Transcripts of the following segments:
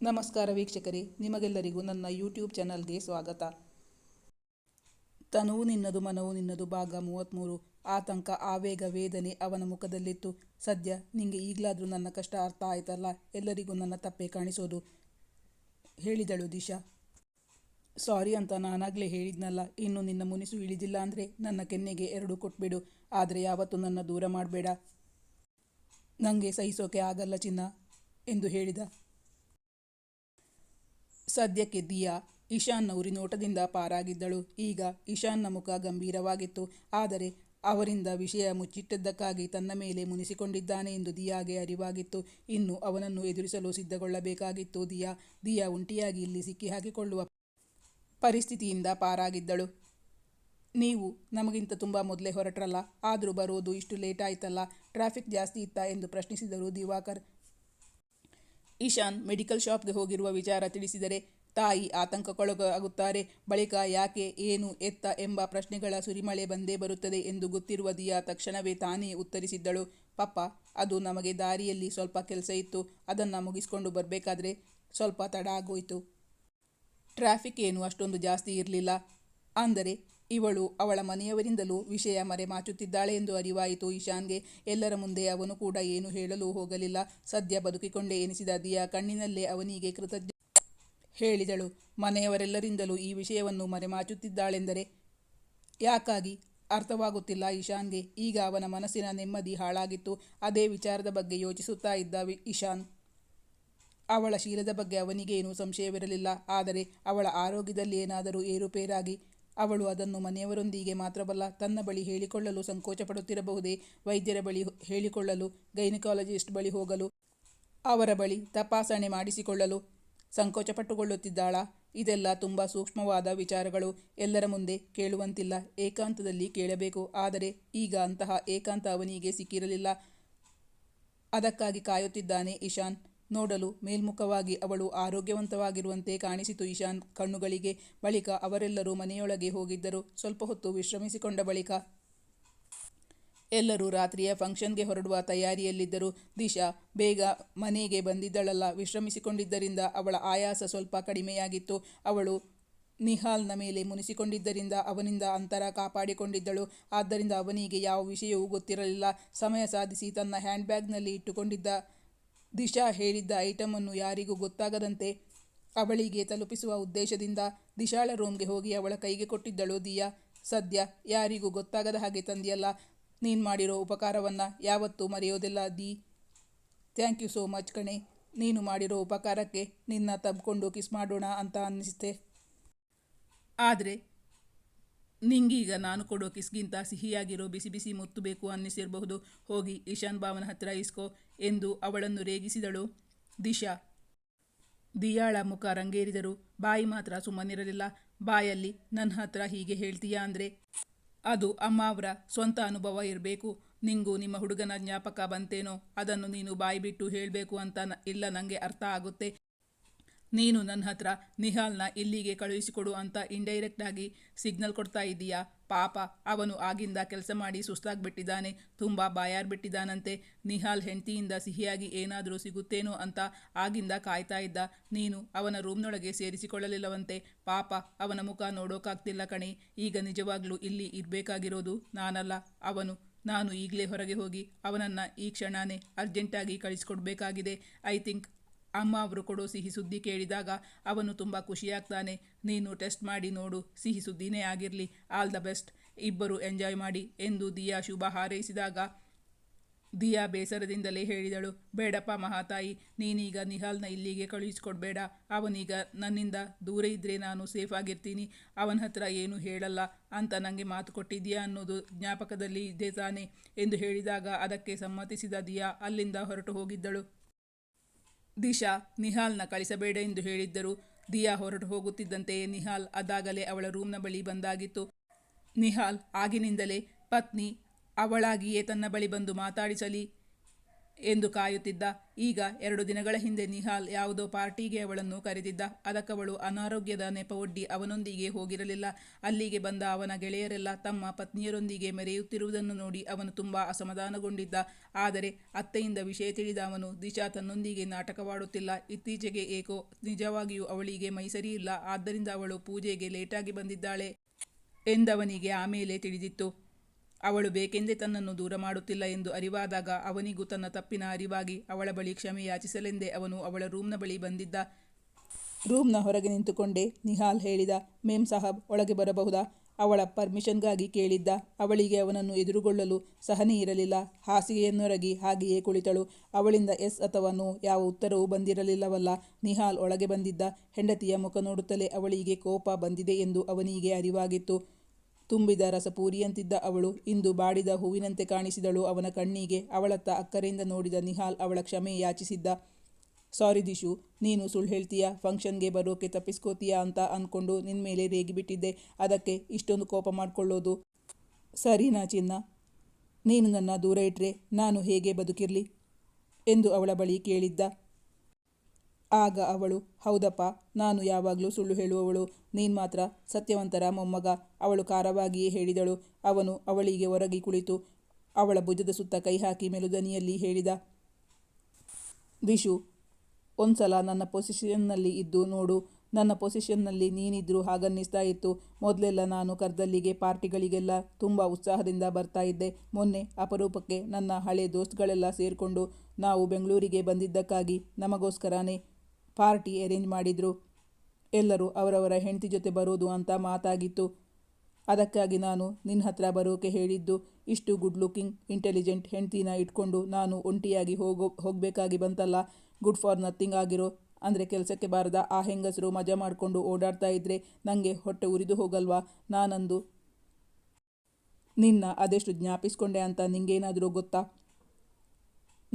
ನಮಸ್ಕಾರ ವೀಕ್ಷಕರೇ, ನಿಮಗೆಲ್ಲರಿಗೂ ನನ್ನ ಯೂಟ್ಯೂಬ್ ಚಾನಲ್ಗೆ ಸ್ವಾಗತ. ತನುವು ನಿನ್ನದು, ಮನವು ನಿನ್ನದು, ಭಾಗ ಮೂವತ್ತ್ಮೂರು ಆತಂಕ, ಆವೇಗ, ವೇದನೆ ಅವನ ಮುಖದಲ್ಲಿತ್ತು. ಸದ್ಯ ನಿಂಗೆ ಈಗಲಾದರೂ ನನ್ನ ಕಷ್ಟ ಅರ್ಥ ಆಯ್ತಲ್ಲ? ಎಲ್ಲರಿಗೂ ನನ್ನ ತಪ್ಪೇ ಕಾಣಿಸೋದು? ಹೇಳಿದಳು ದಿಶಾ. ಸಾರಿ ಅಂತ ನಾನಾಗಲೇ ಹೇಳಿದ್ನಲ್ಲ, ಇನ್ನು ನಿನ್ನ ಮುನಿಸು ಇಳಿದಿಲ್ಲ ಅಂದರೆ ನನ್ನ ಕೆನ್ನೆಗೆ ಎರಡು ಕೊಟ್ಬಿಡು. ಆದರೆ ಯಾವತ್ತೂ ನನ್ನ ದೂರ ಮಾಡಬೇಡ. ನನಗೆ ಸಹಿಸೋಕೆ ಆಗಲ್ಲ ಚಿನ್ನ, ಎಂದು ಹೇಳಿದ. ಸದ್ಯಕ್ಕೆ ದಿಯಾ ಇಶಾನ್ನ ಉರಿನೋಟದಿಂದ ಪಾರಾಗಿದ್ದಳು. ಈಗ ಇಶಾನ್ನ ಮುಖ ಗಂಭೀರವಾಗಿತ್ತು. ಆದರೆ ಅವರಿಂದ ವಿಷಯ ಮುಚ್ಚಿಟ್ಟದ್ದಕ್ಕಾಗಿ ತನ್ನ ಮೇಲೆ ಮುನಿಸಿಕೊಂಡಿದ್ದಾನೆ ಎಂದು ದಿಯಾಗೆ ಅರಿವಾಗಿತ್ತು. ಇನ್ನು ಅವನನ್ನು ಎದುರಿಸಲು ಸಿದ್ಧಗೊಳ್ಳಬೇಕಾಗಿತ್ತು. ದಿಯಾ ದಿಯಾ ಒಂಟಿಯಾಗಿ ಇಲ್ಲಿ ಸಿಕ್ಕಿ ಹಾಕಿಕೊಳ್ಳುವ ಪರಿಸ್ಥಿತಿಯಿಂದ ಪಾರಾಗಿದ್ದಳು. ನೀವು ನಮಗಿಂತ ತುಂಬ ಮೊದಲೇ ಹೊರಟ್ರಲ್ಲ. ಆದರೂ ಬರೋದು ಇಷ್ಟು ಲೇಟ್ ಆಯ್ತಲ್ಲ. ಟ್ರಾಫಿಕ್ ಜಾಸ್ತಿ ಇತ್ತಾ ಎಂದು ಪ್ರಶ್ನಿಸಿದರು ದಿವಾಕರ್. ಇಶಾನ್ ಮೆಡಿಕಲ್ ಶಾಪ್ಗೆ ಹೋಗಿರುವ ವಿಚಾರ ತಿಳಿಸಿದರೆ ತಾಯಿ ಆತಂಕಕ್ಕೊಳಗಾಗುತ್ತಾರೆ. ಬಳಿಕ ಯಾಕೆ, ಏನು, ಎತ್ತ ಎಂಬ ಪ್ರಶ್ನೆಗಳ ಸುರಿಮಳೆ ಬಂದೇ ಬರುತ್ತದೆ ಎಂದು ಗೊತ್ತಿರುವ ದಿಯಾ ತಕ್ಷಣವೇ ತಾನೇ ಉತ್ತರಿಸಿದ್ದಳು. ಪಪ್ಪ, ಅದು ನಮಗೆ ದಾರಿಯಲ್ಲಿ ಸ್ವಲ್ಪ ಕೆಲಸ ಇತ್ತು. ಅದನ್ನು ಮುಗಿಸ್ಕೊಂಡು ಬರಬೇಕಾದ್ರೆ ಸ್ವಲ್ಪ ತಡ ಆಗೋಯಿತು. ಟ್ರಾಫಿಕ್ ಏನು ಅಷ್ಟೊಂದು ಜಾಸ್ತಿ ಇರಲಿಲ್ಲ. ಅಂದರೆ ಇವಳು ಅವಳ ಮನೆಯವರಿಂದಲೂ ವಿಷಯ ಮರೆಮಾಚುತ್ತಿದ್ದಾಳೆ ಎಂದು ಅರಿವಾಯಿತು ಇಶಾನ್ಗೆ ಎಲ್ಲರ ಮುಂದೆ ಅವನು ಕೂಡ ಏನು ಹೇಳಲು ಹೋಗಲಿಲ್ಲ. ಸದ್ಯ ಬದುಕಿಕೊಂಡೇ ಎನಿಸಿದ ದಿಯಾ ಕಣ್ಣಿನಲ್ಲೇ ಅವನಿಗೆ ಕೃತಜ್ಞ ಹೇಳಿದಳು. ಮನೆಯವರೆಲ್ಲರಿಂದಲೂ ಈ ವಿಷಯವನ್ನು ಮರೆಮಾಚುತ್ತಿದ್ದಾಳೆಂದರೆ ಯಾಕಾಗಿ? ಅರ್ಥವಾಗುತ್ತಿಲ್ಲ ಇಶಾನ್ಗೆ ಈಗ ಅವನ ಮನಸ್ಸಿನ ನೆಮ್ಮದಿ ಹಾಳಾಗಿತ್ತು. ಅದೇ ವಿಚಾರದ ಬಗ್ಗೆ ಯೋಚಿಸುತ್ತಾ ಇದ್ದ ಇಶಾನ್ ಅವಳ ಶೀಲದ ಬಗ್ಗೆ ಅವನಿಗೇನೂ ಸಂಶಯವಿರಲಿಲ್ಲ. ಆದರೆ ಅವಳ ಆರೋಗ್ಯದಲ್ಲಿ ಏನಾದರೂ ಏರುಪೇರಾಗಿ ಅವಳು ಅದನ್ನು ಮನೆಯವರೊಂದಿಗೆ ಮಾತ್ರವಲ್ಲ ತನ್ನ ಬಳಿ ಹೇಳಿಕೊಳ್ಳಲು ಸಂಕೋಚಪಡುತ್ತಿರಬಹುದೇ? ವೈದ್ಯರ ಬಳಿ ಹೇಳಿಕೊಳ್ಳಲು, ಗೈನಕಾಲಜಿಸ್ಟ್ ಬಳಿ ಹೋಗಲು, ಅವರ ಬಳಿ ತಪಾಸಣೆ ಮಾಡಿಸಿಕೊಳ್ಳಲು ಸಂಕೋಚಪಟ್ಟುಕೊಳ್ಳುತ್ತಿದ್ದಾಳ? ಇದೆಲ್ಲ ತುಂಬ ಸೂಕ್ಷ್ಮವಾದ ವಿಚಾರಗಳು, ಎಲ್ಲರ ಮುಂದೆ ಕೇಳುವಂತಿಲ್ಲ, ಏಕಾಂತದಲ್ಲಿ ಕೇಳಬೇಕು, ಆದರೆ ಈಗ ಅಂತಹ ಏಕಾಂತ ಅವನಿಗೆ ಸಿಕ್ಕಿರಲಿಲ್ಲ. ಅದಕ್ಕಾಗಿ ಕಾಯುತ್ತಿದ್ದಾನೆ ಇಶಾನ್. ನೋಡಲು ಮೇಲ್ಮುಖವಾಗಿ ಅವಳು ಆರೋಗ್ಯವಂತವಾಗಿರುವಂತೆ ಕಾಣಿಸಿತು ಇಶಾನ್ ಕಣ್ಣುಗಳಿಗೆ. ಬಳಿಕ ಅವರೆಲ್ಲರೂ ಮನೆಯೊಳಗೆ ಹೋಗಿದ್ದರು. ಸ್ವಲ್ಪ ಹೊತ್ತು ವಿಶ್ರಮಿಸಿಕೊಂಡ ಬಳಿಕ ಎಲ್ಲರೂ ರಾತ್ರಿಯ ಫಂಕ್ಷನ್ಗೆ ಹೊರಡುವ ತಯಾರಿಯಲ್ಲಿದ್ದರು. ದಿಶಾ, ಬೇಗ ಮನೆಗೆ ಬಂದಿದ್ದಳಲ್ಲ. ವಿಶ್ರಮಿಸಿಕೊಂಡಿದ್ದರಿಂದ ಅವಳ ಆಯಾಸ ಸ್ವಲ್ಪ ಕಡಿಮೆಯಾಗಿತ್ತು. ಅವಳು ನಿಹಾಲ್ನ ಮೇಲೆ ಮುನಿಸಿಕೊಂಡಿದ್ದರಿಂದ ಅವನಿಂದ ಅಂತರ ಕಾಪಾಡಿಕೊಂಡಿದ್ದಳು. ಆದ್ದರಿಂದ ಅವನಿಗೆ ಯಾವ ವಿಷಯವೂ ಗೊತ್ತಿರಲಿಲ್ಲ. ಸಮಯ ಸಾಧಿಸಿ ತನ್ನ ಹ್ಯಾಂಡ್ ಬ್ಯಾಗ್ನಲ್ಲಿ ಇಟ್ಟುಕೊಂಡಿದ್ದ ದಿಶಾ ಹೇಳಿದ್ದ ಐಟಮನ್ನು ಯಾರಿಗೂ ಗೊತ್ತಾಗದಂತೆ ಅವಳಿಗೆ ತಲುಪಿಸುವ ಉದ್ದೇಶದಿಂದ ದಿಶಾಳ ರೂಮ್ಗೆ ಹೋಗಿ ಅವಳ ಕೈಗೆ ಕೊಟ್ಟಿದ್ದಳು ದಿಯಾ. ಸದ್ಯ ಯಾರಿಗೂ ಗೊತ್ತಾಗದ ಹಾಗೆ ತಂದಿಯಲ್ಲ. ನೀನು ಮಾಡಿರೋ ಉಪಕಾರವನ್ನು ಯಾವತ್ತೂ ಮರೆಯೋದಿಲ್ಲ ದಿ. ಥ್ಯಾಂಕ್ ಯು ಸೋ ಮಚ್ ಕಣೆ. ನೀನು ಮಾಡಿರೋ ಉಪಕಾರಕ್ಕೆ ನಿನ್ನ ತಬ್ಕೊಂಡು ಕಿಸ್ ಮಾಡೋಣ ಅಂತ ಅನ್ನಿಸುತ್ತೆ. ಆದರೆ ನಿಂಗೀಗ ನಾನು ಕೊಡೋ ಕಿಸ್ಗಿಂತ ಸಿಹಿಯಾಗಿರೋ ಬಿಸಿ ಬಿಸಿ ಮುತ್ತು ಬೇಕು ಅನ್ನಿಸಿರಬಹುದು. ಹೋಗಿ ಇಶಾನ್ ಭಾವನ ಹತ್ತಿರ ಇಸ್ಕೋ ಎಂದು ಅವಳನ್ನು ರೇಗಿಸಿದಳು ದಿಶಾ. ದಿಯಾಳ ಮುಖ ರಂಗೇರಿದರು. ಬಾಯಿ ಮಾತ್ರ ಸುಮ್ಮನಿರಲಿಲ್ಲ. ಬಾಯಲ್ಲಿ ನನ್ನ ಹತ್ರ ಹೀಗೆ ಹೇಳ್ತೀಯಾ? ಅಂದರೆ, ಅದು ಅಮ್ಮ ಅವರ ಸ್ವಂತ ಅನುಭವ ಇರಬೇಕು. ನಿಂಗೂ ನಿಮ್ಮ ಹುಡುಗನ ಜ್ಞಾಪಕ ಬಂತೇನೋ? ಅದನ್ನು ನೀನು ಬಾಯಿ ಬಿಟ್ಟು ಹೇಳಬೇಕು ಅಂತ ಇಲ್ಲ ನನಗೆ ಅರ್ಥ ಆಗುತ್ತೆ. ನೀನು ನನ್ನ ಹತ್ರ ನಿಹಾಲ್ನ ಇಲ್ಲಿಗೆ ಕಳುಹಿಸಿಕೊಡು ಅಂತ ಇಂಡೈರೆಕ್ಟ್ ಆಗಿ ಸಿಗ್ನಲ್ ಕೊಡ್ತಾ ಇದ್ದೀಯಾ? ಪಾಪ, ಅವನು ಆಗಿಂದ ಕೆಲಸ ಮಾಡಿ ಸುಸ್ತಾಗ್ಬಿಟ್ಟಿದ್ದಾನೆ, ತುಂಬ ಬಾಯಾರ್ಬಿಟ್ಟಿದ್ದಾನಂತೆ ನಿಹಾಲ್ ಹೆಂಡತಿಯಿಂದ ಸಿಹಿಯಾಗಿ ಏನಾದರೂ ಸಿಗುತ್ತೇನೋ ಅಂತ ಆಗಿಂದ ಕಾಯ್ತಾ ಇದ್ದ. ನೀನು ಅವನ ರೂಮ್ನೊಳಗೆ ಸೇರಿಸಿಕೊಳ್ಳಲಿಲ್ಲವಂತೆ. ಪಾಪ, ಅವನ ಮುಖ ನೋಡೋಕ್ಕಾಗ್ತಿಲ್ಲ ಕಣೆ. ಈಗ ನಿಜವಾಗ್ಲೂ ಇಲ್ಲಿ ಇರಬೇಕಾಗಿರೋದು ನಾನಲ್ಲ, ಅವನು. ನಾನು ಈಗಲೇ ಹೊರಗೆ ಹೋಗಿ ಅವನನ್ನು ಈ ಕ್ಷಣನೇ ಅರ್ಜೆಂಟಾಗಿ ಕಳಿಸ್ಕೊಡ್ಬೇಕಾಗಿದೆ. ಐ ಥಿಂಕ್ ಅಮ್ಮ ಅವರು ಕೊಡೋ ಸಿಹಿ ಸುದ್ದಿ ಕೇಳಿದಾಗ ಅವನು ತುಂಬ ಖುಷಿಯಾಗ್ತಾನೆ, ನೀನು ಟೆಸ್ಟ್ ಮಾಡಿ ನೋಡು, ಸಿಹಿ ಸುದ್ದಿನೇ ಆಗಿರಲಿ, ಆಲ್ ದ ಬೆಸ್ಟ್, ಇಬ್ಬರು ಎಂಜಾಯ್ ಮಾಡಿ, ಎಂದು ದಿಯಾ ಶುಭ ಹಾರೈಸಿದಾಗ ದಿಯಾ ಬೇಸರದಿಂದಲೇ ಹೇಳಿದಳು, ಬೇಡಪ್ಪ ಮಹಾತಾಯಿ, ನೀನೀಗ ನಿಹಾಲ್ನ ಇಲ್ಲಿಗೆ ಕಳುಹಿಸಿಕೊಡ್ಬೇಡ, ಅವನೀಗ ನನ್ನಿಂದ ದೂರ ಇದ್ದರೆ ನಾನು ಸೇಫ್ ಆಗಿರ್ತೀನಿ, ಅವನ ಹತ್ರ ಏನೂ ಹೇಳಲ್ಲ ಅಂತ ನನಗೆ ಮಾತು ಕೊಟ್ಟಿದ್ಯಾ ಅನ್ನೋದು ಜ್ಞಾಪಕದಲ್ಲಿ ಇದೆ ತಾನೆ, ಎಂದು ಹೇಳಿದಾಗ ಅದಕ್ಕೆ ಸಮ್ಮತಿಸಿದ ದಿಯಾ ಅಲ್ಲಿಂದ ಹೊರಟು ಹೋಗಿದ್ದಳು. ದಿಶಾ ನಿಹಾಲ್ನ ಕಳಿಸಬೇಡ ಎಂದು ಹೇಳಿದ್ದರು. ದಿಯಾ ಹೊರಟು ಹೋಗುತ್ತಿದ್ದಂತೆಯೇ ನಿಹಾಲ್ ಅದಾಗಲೇ ಅವಳ ರೂಮ್ನ ಬಳಿ ಬಂದಾಗಿತ್ತು. ನಿಹಾಲ್ ಆಗಿನಿಂದಲೇ ಪತ್ನಿ, ಅವಳಾಗಿಯೇ ತನ್ನ ಬಳಿ ಬಂದು ಮಾತಾಡಿಸಲಿ. ಎಂದು ಕಾಯುತ್ತಿದ್ದ. ಈಗ ಎರಡು ದಿನಗಳ ಹಿಂದೆ ನಿಹಾಲ್ ಯಾವುದೋ ಪಾರ್ಟಿಗೆ ಅವಳನ್ನು ಕರೆದಿದ್ದ. ಅದಕ್ಕವಳು ಅನಾರೋಗ್ಯದ ನೆಪವೊಡ್ಡಿ ಅವನೊಂದಿಗೆ ಹೋಗಿರಲಿಲ್ಲ. ಅಲ್ಲಿಗೆ ಬಂದ ಅವನ ಗೆಳೆಯರೆಲ್ಲ ತಮ್ಮ ಪತ್ನಿಯರೊಂದಿಗೆ ಮೆರೆಯುತ್ತಿರುವುದನ್ನು ನೋಡಿ ಅವನು ತುಂಬ ಅಸಮಾಧಾನಗೊಂಡಿದ್ದ. ಆದರೆ ಅತ್ತೆಯಿಂದ ವಿಷಯ ತಿಳಿದ ಅವನು ದಿಶಾ ತನ್ನೊಂದಿಗೆ ನಾಟಕವಾಡುತ್ತಿಲ್ಲ. ಇತ್ತೀಚೆಗೆ ಏಕೋ ನಿಜವಾಗಿಯೂ ಅವಳಿಗೆ ಮೈಸರಿ ಇಲ್ಲ. ಆದ್ದರಿಂದ ಅವಳು ಪೂಜೆಗೆ ಲೇಟಾಗಿ ಬಂದಿದ್ದಾಳೆ ಎಂದವನಿಗೆ ಆಮೇಲೆ ತಿಳಿದಿತ್ತು. ಅವಳು ಬೇಕೆಂದೇ ತನ್ನನ್ನು ದೂರ ಮಾಡುತ್ತಿಲ್ಲ ಎಂದು ಅರಿವಾದಾಗ ಅವನಿಗೂ ತನ್ನ ತಪ್ಪಿನ ಅರಿವಾಗಿ ಅವಳ ಬಳಿ ಕ್ಷಮೆ ಯಾಚಿಸಲೆಂದೇ ಅವನು ಅವಳ ರೂಮ್ನ ಬಳಿ ಬಂದಿದ್ದ. ರೂಮ್ನ ಹೊರಗೆ ನಿಂತುಕೊಂಡೆ. ನಿಹಾಲ್ ಹೇಳಿದ, ಮೇಮ್ ಸಾಹಬ್, ಒಳಗೆ ಬರಬಹುದಾ? ಅವಳ ಪರ್ಮಿಷನ್ಗಾಗಿ ಕೇಳಿದ್ದ. ಅವಳಿಗೆ ಅವನನ್ನು ಎದುರುಗೊಳ್ಳಲು ಸಹನೆ ಇರಲಿಲ್ಲ. ಹಾಸಿಗೆಯನ್ನೊರಗಿ ಹಾಗೆಯೇ ಕುಳಿತಳು. ಅವಳಿಂದ, ಎಸ್ ಅಥವಾ ನೋ, ಯಾವ ಉತ್ತರವೂ ಬಂದಿರಲಿಲ್ಲವಲ್ಲ. ನಿಹಾಲ್ ಒಳಗೆ ಬಂದಿದ್ದ. ಹೆಂಡತಿಯ ಮುಖ ನೋಡುತ್ತಲೇ ಅವಳಿಗೆ ಕೋಪ ಬಂದಿದೆ ಎಂದು ಅವನಿಗೆ ಅರಿವಾಗಿತ್ತು. ತುಂಬಿದ ರಸಪೂರಿಯಂತಿದ್ದ ಅವಳು. ಇಂದು ಬಾಡಿದ ಹೂವಿನಂತೆ ಕಾಣಿಸಿದಳು ಅವನ ಕಣ್ಣಿಗೆ. ಅವಳತ್ತ ಅಕ್ಕರೆಯಿಂದ ನೋಡಿದ ನಿಹಾಲ್ ಅವಳ ಕ್ಷಮೆ ಯಾಚಿಸಿದ್ದ. ಸಾರಿ ದಿಶು, ನೀನು ಸುಳ್ಳು ಹೇಳ್ತೀಯಾ? ಫಂಕ್ಷನ್ಗೆ ಬರೋಕೆ ತಪ್ಪಿಸ್ಕೋತೀಯಾ ಅಂತ ಅಂದ್ಕೊಂಡು ನಿನ್ನ ಮೇಲೆ ರೇಗಿಬಿಟ್ಟಿದ್ದೆ. ಅದಕ್ಕೆ ಇಷ್ಟೊಂದು ಕೋಪ ಮಾಡಿಕೊಳ್ಳೋದು? ಸರಿನಾ ಚಿನ್ನ. ನೀನು ನನ್ನ ದೂರ ಇಟ್ಟರೆ ನಾನು ಹೇಗೆ ಬದುಕಿರಲಿ? ಎಂದು ಅವಳ ಬಳಿ ಕೇಳಿದ್ದ. ಆಗ ಅವಳು, ಹೌದಪ್ಪ, ನಾನು ಯಾವಾಗಲೂ ಸುಳ್ಳು ಹೇಳುವವಳು, ನೀನು ಮಾತ್ರ ಸತ್ಯವಂತರ ಮೊಮ್ಮಗ. ಅವಳು ಖಾರವಾಗಿಯೇ ಹೇಳಿದಳು. ಅವನು ಅವಳಿಗೆ ಹೊರಗಿ ಕುಳಿತು ಅವಳ ಭುಜದ ಸುತ್ತ ಕೈ ಹಾಕಿ ಮೆಲುದನಿಯಲ್ಲಿ ಹೇಳಿದ ದಿಶು ಒಂದ್ಸಲ ನನ್ನ ಪೊಸಿಷನ್ನಲ್ಲಿ ಇದ್ದು ನೋಡು. ನನ್ನ ಪೊಸಿಷನ್ನಲ್ಲಿ ನೀನಿದ್ರೂ ಹಾಗನ್ನಿಸ್ತಾ ಇತ್ತು. ಮೊದಲೆಲ್ಲ ನಾನು ಕರ್ದಲ್ಲಿಗೆ ಪಾರ್ಟಿಗಳಿಗೆಲ್ಲ ತುಂಬ ಉತ್ಸಾಹದಿಂದ ಬರ್ತಾ ಇದ್ದೆ. ಮೊನ್ನೆ ಅಪರೂಪಕ್ಕೆ ನನ್ನ ಹಳೆ ದೋಸ್ತ್ಗಳೆಲ್ಲ ಸೇರಿಕೊಂಡು ನಾವು ಬೆಂಗಳೂರಿಗೆ ಬಂದಿದ್ದಕ್ಕಾಗಿ ನಮಗೋಸ್ಕರನೇ ಪಾರ್ಟಿ ಅರೇಂಜ್ ಮಾಡಿದ್ರು. ಎಲ್ಲರೂ ಅವರವರ ಹೆಂಡತಿ ಜೊತೆ ಬರೋದು ಅಂತ ಮಾತಾಗಿತ್ತು. ಅದಕ್ಕಾಗಿ ನಾನು ನಿನ್ನ ಹತ್ರ ಬರೋಕೆ ಹೇಳಿದ್ದು, ಇಷ್ಟು ಗುಡ್ ಲುಕಿಂಗ್ ಇಂಟೆಲಿಜೆಂಟ್ ಹೆಂಡ್ತಿನ ಇಟ್ಕೊಂಡು ನಾನು ಒಂಟಿಯಾಗಿ ಹೋಗೋ, ಹೋಗಬೇಕಾಗಿ ಬಂತಲ್ಲ. ಗುಡ್ ಫಾರ್ ನಥಿಂಗ್ ಆಗಿರೋ, ಅಂದರೆ ಕೆಲಸಕ್ಕೆ ಬಾರದ ಆ ಹೆಂಗಸರು ಮಜಾ ಮಾಡಿಕೊಂಡು ಓಡಾಡ್ತಾ ಇದ್ದರೆ ನನಗೆ ಹೊಟ್ಟೆ ಉರಿದು ಹೋಗಲ್ವಾ? ನಾನಂದು ನಿನ್ನ ಅದೆಷ್ಟು ಜ್ಞಾಪಿಸ್ಕೊಂಡೆ ಅಂತ ನಿಂಗೇನಾದರೂ ಗೊತ್ತಾ?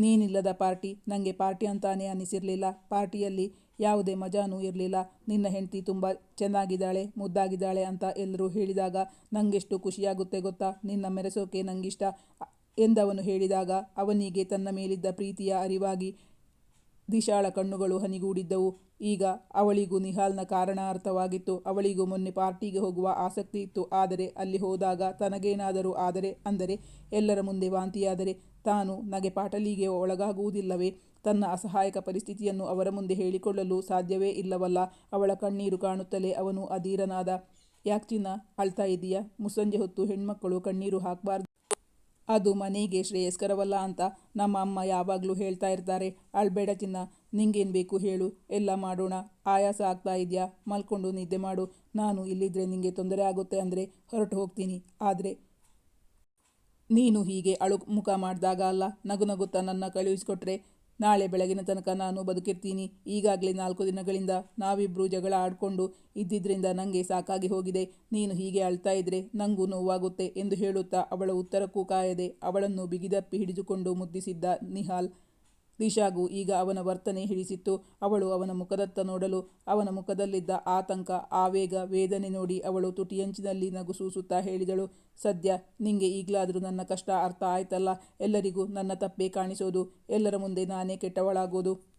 ನೀನಿಲ್ಲದ ಪಾರ್ಟಿ. ನನಗೆ ಪಾರ್ಟಿ ಅಂತಾನೇ ಅನ್ನಿಸಿರಲಿಲ್ಲ. ಪಾರ್ಟಿಯಲ್ಲಿ ಯಾವುದೇ ಮಜಾನೂ ಇರಲಿಲ್ಲ. ನಿನ್ನ ಹೆಂಡತಿ ತುಂಬ ಚೆನ್ನಾಗಿದ್ದಾಳೆ, ಮುದ್ದಾಗಿದ್ದಾಳೆ ಅಂತ ಎಲ್ಲರೂ ಹೇಳಿದಾಗ ನನಗೆಷ್ಟು ಖುಷಿಯಾಗುತ್ತೆ ಗೊತ್ತಾ? ನಿನ್ನ ಮೆರೆಸೋಕೆ ನನಗಿಷ್ಟ ಎಂದವನು ಹೇಳಿದಾಗ ಅವನಿಗೆ ತನ್ನ ಮೇಲಿದ್ದ ಪ್ರೀತಿಯ ಅರಿವಾಗಿ ದಿಶಾಳ ಕಣ್ಣುಗಳು ಹನಿಗೂಡಿದ್ದವು. ಈಗ ಅವಳಿಗೂ ನಿಹಾಲ್ನ ಕಾರಣ ಅರ್ಥವಾಗಿತ್ತು. ಅವಳಿಗೂ ಮೊನ್ನೆ ಪಾರ್ಟಿಗೆ ಹೋಗುವ ಆಸಕ್ತಿ ಇತ್ತು. ಆದರೆ ಅಲ್ಲಿ ಹೋದಾಗ ತನಗೇನಾದರೂ ಆದರೆ, ಅಂದರೆ ಎಲ್ಲರ ಮುಂದೆ ವಾಂತಿಯಾದರೆ ತಾನು ನಗೆಪಾಟಲಿಗೆ ಒಳಗಾಗುವುದಿಲ್ಲವೇ? ತನ್ನ ಅಸಹಾಯಕ ಪರಿಸ್ಥಿತಿಯನ್ನು ಅವರ ಮುಂದೆ ಹೇಳಿಕೊಳ್ಳಲು ಸಾಧ್ಯವೇ ಇಲ್ಲವಲ್ಲ? ಅವಳ ಕಣ್ಣೀರು ಕಾಣುತ್ತಲೇ ಅವನು ಅಧೀರನಾದ ಯಾಕ್ಚಿನ ಅಳ್ತಾ ಇದೆಯಾ ಮುಸ್ಸಂಜೆ ಹೊತ್ತು ಹೆಣ್ಮಕ್ಕಳು ಕಣ್ಣೀರು ಹಾಕಬಾರ್ದು. ಅದು ಮನೆಗೆ ಶ್ರೇಯಸ್ಕರವಲ್ಲ ಅಂತ ನಮ್ಮ ಅಮ್ಮ ಯಾವಾಗಲೂ ಹೇಳ್ತಾ ಇರ್ತಾರೆ. ಅಳ್ಬೇಡ ಚಿನ್ನ, ನಿಂಗೇನು ಬೇಕು ಹೇಳು. ಎಲ್ಲ ಮಾಡೋಣ. ಆಯಾಸ ಆಗ್ತಾ ಇದೆಯಾ? ಮಲ್ಕೊಂಡು ನಿದ್ದೆ ಮಾಡು. ನಾನು ಇಲ್ಲಿದ್ರೆ ನಿಂಗೆ ತೊಂದರೆ ಆಗುತ್ತೆ ಅಂದರೆ ಹೊರಟು ಹೋಗ್ತೀನಿ. ಆದರೆ ನೀನು ಹೀಗೆ ಅಳು ಮುಖ ಮಾಡಿದಾಗ ಅಲ್ಲ, ನಗು ನಗುತ್ತಾ ನನ್ನ ಕಳುಹಿಸಿಕೊಟ್ರೆ, ನಾಳೆ ಬೆಳಗಿನ ತನಕ ನಾನು ಬದುಕಿರ್ತೀನಿ. ಈಗಾಗಲೇ ನಾಲ್ಕು ದಿನಗಳಿಂದ ನಾವಿಬ್ಬರು ಜಗಳ ಆಡಿಕೊಂಡು ಇದ್ದಿದ್ದರಿಂದ ನನಗೆ ಸಾಕಾಗಿ ಹೋಗಿದೆ. ನೀನು ಹೀಗೆ ಅಳ್ತಾ ಇದ್ರೆ ನನಗೂ ನೋವಾಗುತ್ತೆ ಎಂದು ಹೇಳುತ್ತಾ ಅವಳ ಉತ್ತರಕ್ಕೂ ಕಾಯದೆ ಅವಳನ್ನು ಬಿಗಿದಪ್ಪಿ ಹಿಡಿದುಕೊಂಡು ಮುದ್ದಿಸಿದ್ದ ನಿಹಾಲ್ ದಿಶಾಗೂ ಈಗ ಅವನ ವರ್ತನೆ ಹಿಡಿಸಿತ್ತು. ಅವಳು ಅವನ ಮುಖದತ್ತ ನೋಡಲು, ಅವನ ಮುಖದಲ್ಲಿದ್ದ ಆತಂಕ, ಆವೇಗ, ವೇದನೆ ನೋಡಿ ಅವಳು ತುಟಿಯಂಚಿನಲ್ಲಿ ನಗು ಸೂಸುತ್ತಾ ಹೇಳಿದಳು, ಸದ್ಯ ನಿಂಗೆ ಈಗಲಾದರೂ ನನ್ನ ಕಷ್ಟ ಅರ್ಥ ಆಯ್ತಲ್ಲ? ಎಲ್ಲರಿಗೂ ನನ್ನ ತಪ್ಪೇ ಕಾಣಿಸೋದು? ಎಲ್ಲರ ಮುಂದೆ ನಾನೇ ಕೆಟ್ಟವಳಾಗೋದು?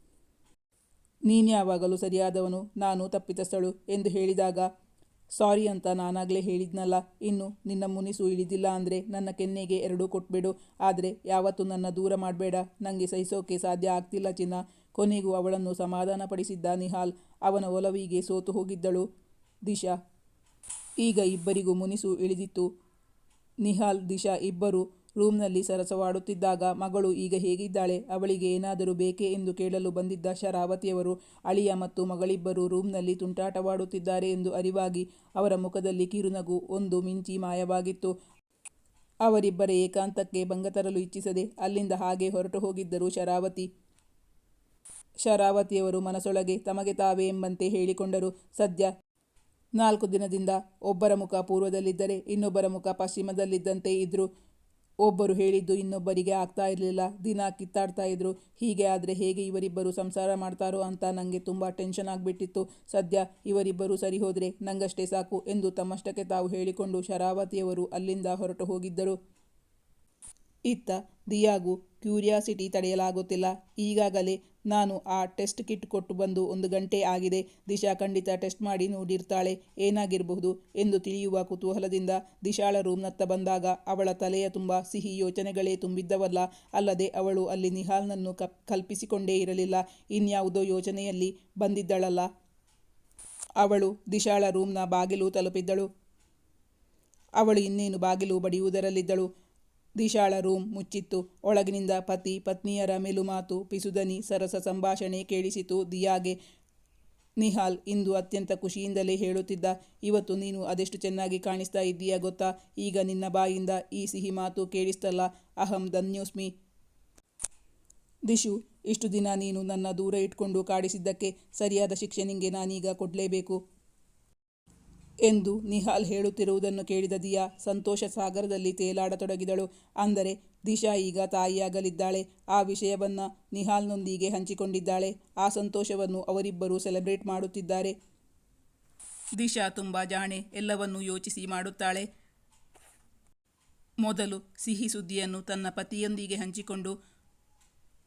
ನೀನ್ಯಾವಾಗಲೂ ಸರಿಯಾದವನು? ನಾನು ತಪ್ಪಿತಸ್ಥಳು? ಎಂದು ಹೇಳಿದಾಗ ಸಾರಿ ಅಂತ ನಾನಾಗಲೇ ಹೇಳಿದ್ನಲ್ಲ. ಇನ್ನು ನಿನ್ನ ಮುನಿಸು ಇಳಿದಿಲ್ಲ ಅಂದರೆ ನನ್ನ ಕೆನ್ನೆಗೆ ಎರಡೂ ಕೊಟ್ಬಿಡು. ಆದರೆ ಯಾವತ್ತೂ ನನ್ನ ದೂರ ಮಾಡಬೇಡ. ನನಗೆ ಸಹಿಸೋಕೆ ಸಾಧ್ಯ ಆಗ್ತಿಲ್ಲ ಚಿನ್ನ. ಕೊನೆಗೂ ಅವಳನ್ನು ಸಮಾಧಾನಪಡಿಸಿದ್ದ ನಿಹಾಲ್ ಅವನ ಒಲವಿಗೆ ಸೋತು ಹೋಗಿದ್ದಳು. ದಿಶಾ, ಈಗ ಇಬ್ಬರಿಗೂ ಮುನಿಸು ಇಳಿದಿತ್ತು. ನಿಹಾಲ್, ದಿಶಾ ಇಬ್ಬರು ರೂಮ್ನಲ್ಲಿ ಸರಸವಾಡುತ್ತಿದ್ದಾಗ ಮಗಳು ಈಗ ಹೇಗಿದ್ದಾಳೆ, ಅವಳಿಗೆ ಏನಾದರೂ ಬೇಕೇ ಎಂದು ಕೇಳಲು ಬಂದಿದ್ದ ಶರಾವತಿಯವರು, ಅಳಿಯ ಮತ್ತು ಮಗಳಿಬ್ಬರು ರೂಮ್ನಲ್ಲಿ ತುಂಟಾಟವಾಡುತ್ತಿದ್ದಾರೆ ಎಂದು ಅರಿವಾಗಿ ಅವರ ಮುಖದಲ್ಲಿ ಕಿರುನಗು ಒಂದು ಮಿಂಚಿ ಮಾಯವಾಗಿತ್ತು. ಅವರಿಬ್ಬರ ಏಕಾಂತಕ್ಕೆ ಭಂಗ ತರಲು ಇಚ್ಛಿಸದೆ ಅಲ್ಲಿಂದ ಹಾಗೆ ಹೊರಟು ಹೋಗಿದ್ದರು ಶರಾವತಿ. ಶರಾವತಿಯವರು ಮನಸೊಳಗೆ ತಮಗೆ ತಾವೇ ಎಂಬಂತೆ ಹೇಳಿಕೊಂಡರು. ಸದ್ಯ ನಾಲ್ಕು ದಿನದಿಂದ ಒಬ್ಬರ ಮುಖ ಪೂರ್ವದಲ್ಲಿದ್ದರೆ ಇನ್ನೊಬ್ಬರ ಮುಖ ಪಶ್ಚಿಮದಲ್ಲಿದ್ದಂತೆ ಇದ್ರು ಒಬ್ಬರು ಹೇಳಿದ್ದು ಇನ್ನೊಬ್ಬರಿಗೆ ಆಗ್ತಾ ಇರಲಿಲ್ಲ. ದಿನ ಕಿತ್ತಾಡ್ತಾ ಇದ್ರು. ಹೀಗೆ ಆದರೆ ಹೇಗೆ ಇವರಿಬ್ಬರು ಸಂಸಾರ ಮಾಡ್ತಾರೋ ಅಂತ ನನಗೆ ತುಂಬ ಟೆನ್ಷನ್ ಆಗಿಬಿಟ್ಟಿತ್ತು. ಸದ್ಯ ಇವರಿಬ್ಬರು ಸರಿ ಹೋದರೆ ನಂಗಷ್ಟೇ ಸಾಕು ಎಂದು ತಮ್ಮಷ್ಟಕ್ಕೆ ತಾವು ಹೇಳಿಕೊಂಡು ಶರಾವತಿಯವರು ಅಲ್ಲಿಂದ ಹೊರಟು ಹೋಗಿದ್ದರು. ಇತ್ತ ದಿಯಾಗೂ ಕ್ಯೂರಿಯಾಸಿಟಿ ತಡೆಯಲಾಗುತ್ತಿಲ್ಲ. ಈಗಾಗಲೇ ನಾನು ಆ ಟೆಸ್ಟ್ ಕಿಟ್ ಕೊಟ್ಟು ಬಂದು ಒಂದು ಗಂಟೆ ಆಗಿದೆ. ದಿಶಾ ಖಂಡಿತ ಟೆಸ್ಟ್ ಮಾಡಿ ನೋಡಿರ್ತಾಳೆ. ಏನಾಗಿರಬಹುದು ಎಂದು ತಿಳಿಯುವ ಕುತೂಹಲದಿಂದ ದಿಶಾಳ ರೂಮ್ನತ್ತ ಬಂದಾಗ ಅವಳ ತಲೆಯ ತುಂಬ ಸಿಹಿ ಯೋಚನೆಗಳೇ ತುಂಬಿದ್ದವಲ್ಲ. ಅಲ್ಲದೆ ಅವಳು ಅಲ್ಲಿ ನಿಹಾಲ್ನನ್ನು ಕಲ್ಪಿಸಿಕೊಂಡೇ ಇರಲಿಲ್ಲ. ಇನ್ಯಾವುದೋ ಯೋಚನೆಯಲ್ಲಿ ಬಂದಿದ್ದಳಲ್ಲ. ಅವಳು ದಿಶಾಳ ರೂಮ್ನ ಬಾಗಿಲು ತಲುಪಿದ್ದಳು. ಅವಳು ಇನ್ನೇನು ಬಾಗಿಲು ಬಡಿಯುವುದರಲ್ಲಿದ್ದಳು? ದಿಶಾಳ ರೂಮ್ ಮುಚ್ಚಿತ್ತು. ಒಳಗಿನಿಂದ ಪತಿ ಪತ್ನಿಯರ ಮೆಲುಮಾತು ಪಿಸುದನಿ ಸರಸ ಸಂಭಾಷಣೆ ಕೇಳಿಸಿತು. ದಿಯಾಗೆ ನಿಹಾಲ್ ಇಂದು ಅತ್ಯಂತ ಖುಷಿಯಿಂದಲೇ ಹೇಳುತ್ತಿದ್ದ, ಇವತ್ತು ನೀನು ಅದೆಷ್ಟು ಚೆನ್ನಾಗಿ ಕಾಣಿಸ್ತಾ ಇದ್ದೀಯಾ ಗೊತ್ತಾ? ಈಗ ನಿನ್ನ ಬಾಯಿಂದ ಈ ಸಿಹಿ ಮಾತು ಕೇಳಿಸ್ತಲ್ಲ. ಅಹಂ ಧನ್ಯೋಸ್ಮಿ. ದಿಶು, ಇಷ್ಟು ದಿನ ನೀನು ನನ್ನ ದೂರ ಇಟ್ಕೊಂಡು ಕಾಡಿಸಿದ್ದಕ್ಕೆ ಸರಿಯಾದ ಶಿಕ್ಷೆ ನಿಂಗೆ ನಾನೀಗ ಕೊಡಲೇಬೇಕು. ಎಂದು ನಿಹಾಲ್ ಹೇಳುತ್ತಿರುವುದನ್ನು ಕೇಳಿದ ದಿಯಾ ಸಂತೋಷ ಸಾಗರದಲ್ಲಿ ತೇಲಾಡತೊಡಗಿದಳು. ಅಂದರೆ, ದಿಶಾ ಈಗ ತಾಯಿಯಾಗಲಿದ್ದಾಳೆ. ಆ ವಿಷಯವನ್ನ ನಿಹಾಲ್ನೊಂದಿಗೆ ಹಂಚಿಕೊಂಡಿದ್ದಾಳೆ. ಆ ಸಂತೋಷವನ್ನು ಅವರಿಬ್ಬರು ಸೆಲೆಬ್ರೇಟ್ ಮಾಡುತ್ತಿದ್ದಾರೆ. ದಿಶಾ ತುಂಬ ಜಾಣೆ. ಎಲ್ಲವನ್ನೂ ಯೋಚಿಸಿ ಮಾಡುತ್ತಾಳೆ. ಮೊದಲು ಸಿಹಿ ಸುದ್ದಿಯನ್ನು ತನ್ನ ಪತಿಯೊಂದಿಗೆ ಹಂಚಿಕೊಂಡು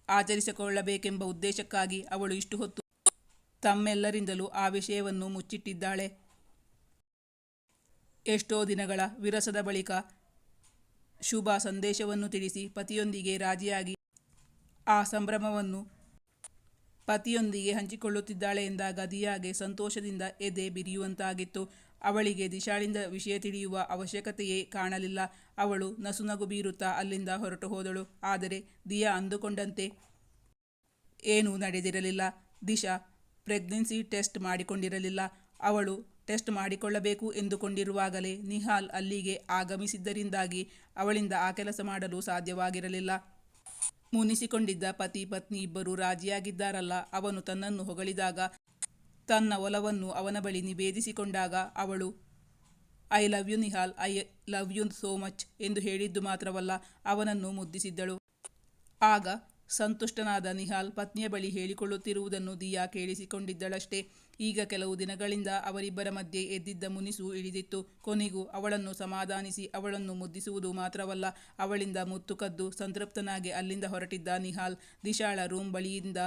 ಆಚರಿಸಿಕೊಳ್ಳಬೇಕೆಂಬ ಉದ್ದೇಶಕ್ಕಾಗಿ ಅವಳು ಇಷ್ಟು ಹೊತ್ತು ತಮ್ಮೆಲ್ಲರಿಂದಲೂ ಆ ವಿಷಯವನ್ನು ಮುಚ್ಚಿಟ್ಟಿದ್ದಾಳೆ. ಎಷ್ಟೋ ದಿನಗಳ ವಿರಸದ ಬಳಿಕ ಶುಭ ಸಂದೇಶವನ್ನು ತಿಳಿಸಿ ಪತಿಯೊಂದಿಗೆ ರಾಜಿಯಾಗಿ ಆ ಸಂಭ್ರಮವನ್ನು ಪತಿಯೊಂದಿಗೆ ಹಂಚಿಕೊಳ್ಳುತ್ತಿದ್ದಾಳೆ ಎಂದಾಗ ದಿಯಾಗೆ ಸಂತೋಷದಿಂದ ಎದೆ ಬಿರಿಯುವಂತಾಗಿತ್ತು. ಅವಳಿಗೆ ದಿಶಾಳಿಂದ ವಿಷಯ ತಿಳಿಯುವ ಅವಶ್ಯಕತೆಯೇ ಕಾಣಲಿಲ್ಲ. ಅವಳು ನಸುನಗು ಬೀರುತ್ತಾ ಅಲ್ಲಿಂದ ಹೊರಟು ಹೋದಳು. ಆದರೆ ದಿಯಾ ಅಂದುಕೊಂಡಂತೆ ಏನೂ ನಡೆದಿರಲಿಲ್ಲ. ದಿಶಾ ಪ್ರೆಗ್ನೆನ್ಸಿ ಟೆಸ್ಟ್ ಮಾಡಿಕೊಂಡಿರಲಿಲ್ಲ. ಅವಳು ಟೆಸ್ಟ್ ಮಾಡಿಕೊಳ್ಳಬೇಕು ಎಂದುಕೊಂಡಿರುವಾಗಲೇ ನಿಹಾಲ್ ಅಲ್ಲಿಗೆ ಆಗಮಿಸಿದ್ದರಿಂದಾಗಿ ಅವಳಿಂದ ಆ ಕೆಲಸ ಮಾಡಲು ಸಾಧ್ಯವಾಗಿರಲಿಲ್ಲ. ಮುನಿಸಿಕೊಂಡಿದ್ದ ಪತಿ ಪತ್ನಿ ಇಬ್ಬರು ರಾಜಿಯಾಗಿದ್ದಾರಲ್ಲ, ಅವನು ತನ್ನನ್ನು ಹೊಗಳಿದಾಗ, ತನ್ನ ಒಲವನ್ನು ಅವನ ಬಳಿ ನಿವೇದಿಸಿಕೊಂಡಾಗ ಅವಳು, I love you Nihal, I love you so much ಎಂದು ಹೇಳಿದ್ದು ಮಾತ್ರವಲ್ಲ, ಅವನನ್ನು ಮುದ್ದಿಸಿದ್ದಳು. ಆಗ ಸಂತುಷ್ಟನಾದ ನಿಹಾಲ್ ಪತ್ನಿಯ ಬಳಿ ಹೇಳಿಕೊಳ್ಳುತ್ತಿರುವುದನ್ನು ದಿಯಾ ಕೇಳಿಸಿಕೊಂಡಿದ್ದಳಷ್ಟೇ. ಈಗ ಕೆಲವು ದಿನಗಳಿಂದ ಅವರಿಬ್ಬರ ಮಧ್ಯೆ ಎದ್ದಿದ್ದ ಮುನಿಸು ಇಳಿದಿತ್ತು. ಕೊನೆಗೂ ಅವಳನ್ನು ಸಮಾಧಾನಿಸಿ ಅವಳನ್ನು ಮುದ್ದಿಸುವುದು ಮಾತ್ರವಲ್ಲ, ಅವಳಿಂದ ಮುತ್ತು ಕದ್ದು ಸಂತೃಪ್ತನಾಗಿ ಅಲ್ಲಿಂದ ಹೊರಟಿದ್ದ ನಿಹಾಲ್ ದಿಶಾಳ ರೂಮ್ ಬಳಿಯಿಂದ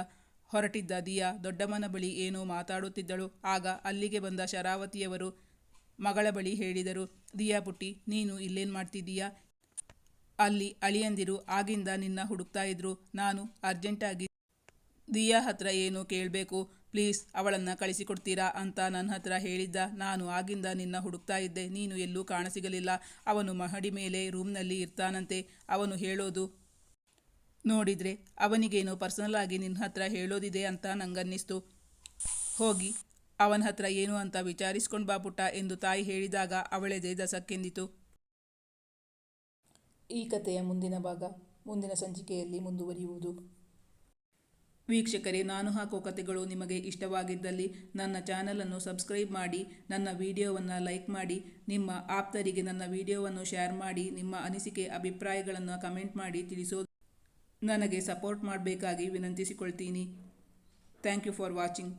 ಹೊರಟಿದ್ದ ದಿಯಾ ದೊಡ್ಡಮ್ಮನ ಬಳಿ ಏನೋ ಮಾತಾಡುತ್ತಿದ್ದಳು. ಆಗ ಅಲ್ಲಿಗೆ ಬಂದ ಶರಾವತಿಯವರು ಮಗಳ ಬಳಿ ಹೇಳಿದರು, ದಿಯಾ ಪುಟ್ಟಿ, ನೀನು ಇಲ್ಲೇನು ಮಾಡ್ತಿದ್ದೀಯಾ? ಅಲ್ಲಿ ಅಳಿಯಂದಿರು ಆಗಿಂದ ನಿನ್ನ ಹುಡುಕ್ತಾ ಇದ್ರು. ನಾನು ಅರ್ಜೆಂಟಾಗಿ ದಿಯಾ ಹತ್ರ ಏನು ಕೇಳಬೇಕು. ಪ್ಲೀಸ್, ಅವಳನ್ನು ಕಳಿಸಿಕೊಡ್ತೀರಾ ಅಂತ ನನ್ನ ಹತ್ರ ಹೇಳಿದ್ದ. ನಾನು ಆಗಿಂದ ನಿನ್ನ ಹುಡುಕ್ತಾ ಇದ್ದೆ. ನೀನು ಎಲ್ಲೂ ಕಾಣಸಿಗಲಿಲ್ಲ. ಅವನು ಮಹಡಿ ಮೇಲೆ ರೂಮ್ನಲ್ಲಿ ಇರ್ತಾನಂತೆ. ಅವನು ಹೇಳೋದು ನೋಡಿದರೆ, ಅವನಿಗೇನು ಪರ್ಸನಲ್ ಆಗಿ ನಿನ್ನ ಹತ್ರ ಹೇಳೋದಿದೆ ಅಂತ ನಂಗನ್ನಿಸ್ತು. ಹೋಗಿ, ಅವನ ಹತ್ರ ಏನು ಅಂತ ವಿಚಾರಿಸ್ಕೊಂಡು ಬಾ ಪುಟ್ಟ ಎಂದು ತಾಯಿ ಹೇಳಿದಾಗ ಅವಳೆದೆ ದಸಕ್ಕೆಂದಿತು ಈ ಕಥೆಯ ಮುಂದಿನ ಭಾಗ, ಮುಂದಿನ ಸಂಚಿಕೆಯಲ್ಲಿ ಮುಂದುವರಿಯುವುದು. ವೀಕ್ಷಕರೇ, ನಾನು ಹಾಕೋ ಕಥೆಗಳು ನಿಮಗೆ ಇಷ್ಟವಾಗಿದ್ದಲ್ಲಿ ನನ್ನ ಚಾನಲನ್ನು ಸಬ್ಸ್ಕ್ರೈಬ್ ಮಾಡಿ, ನನ್ನ ವಿಡಿಯೋವನ್ನು ಲೈಕ್ ಮಾಡಿ, ನಿಮ್ಮ ಆಪ್ತರಿಗೆ ನನ್ನ ವಿಡಿಯೋವನ್ನು ಶೇರ್ ಮಾಡಿ, ನಿಮ್ಮ ಅನಿಸಿಕೆ, ಅಭಿಪ್ರಾಯಗಳನ್ನು ಕಮೆಂಟ್ ಮಾಡಿ ತಿಳಿಸೋ ನನಗೆ ಸಪೋರ್ಟ್ ಮಾಡಬೇಕಾಗಿ ವಿನಂತಿಸಿಕೊಳ್ತೀನಿ. Thank you for watching.